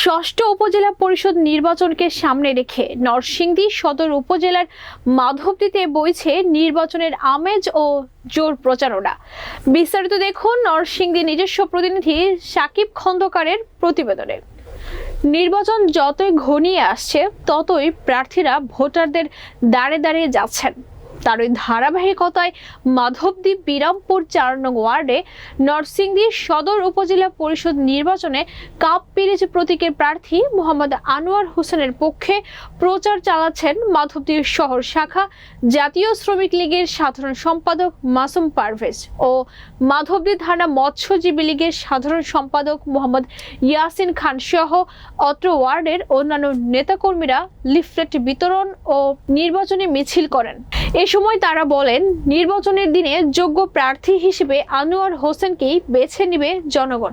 ষষ্ঠ উপজেলা পরিষদ নির্বাচনকে সামনে রেখে নরসিংদী সদর উপজেলার মাধবদীতে বইছে নির্বাচনের আমেজ ও জোর প্রচারণা। বিস্তারিত দেখুন নরসিংদী নিজস্ব প্রতিনিধি সাকিব খন্দকারের প্রতিবেদনে। নির্বাচন যতই ঘনিয়ে আসছে, ততই প্রার্থীরা ভোটারদের দাঁড়ে দাঁড়িয়ে যাচ্ছেন। তারই ধারাবাহিকতায় মাধবদ্বীপ বিরামপুর চার নং ওয়ার্ডে নরসিংদী সদর উপজেলা পরিষদ নির্বাচনে কাপ পিরিজ প্রতীকের প্রার্থী মোহাম্মদ আনোয়ার হোসেনের পক্ষে প্রচার চালাচ্ছেন মাধবদ্বীপ শহর শাখা জাতীয় শ্রমিক লীগের সাধারণ সম্পাদক মাসুম পারভেজ ও মাধবদী থানা মৎস্যজীবী লীগের সাধারণ সম্পাদক মোহাম্মদ ইয়াসিন খান সহ অত্র ওয়ার্ডের অন্যান্য নেতাকর্মীরা লিফলেট বিতরণ ও নির্বাচনী মিছিল করেন। এ সময় তারা বলেন নির্বাচনের দিনে যোগ্য প্রার্থী হিসেবে আনোয়ার হোসেনকেই বেছে নেবে জনগণ।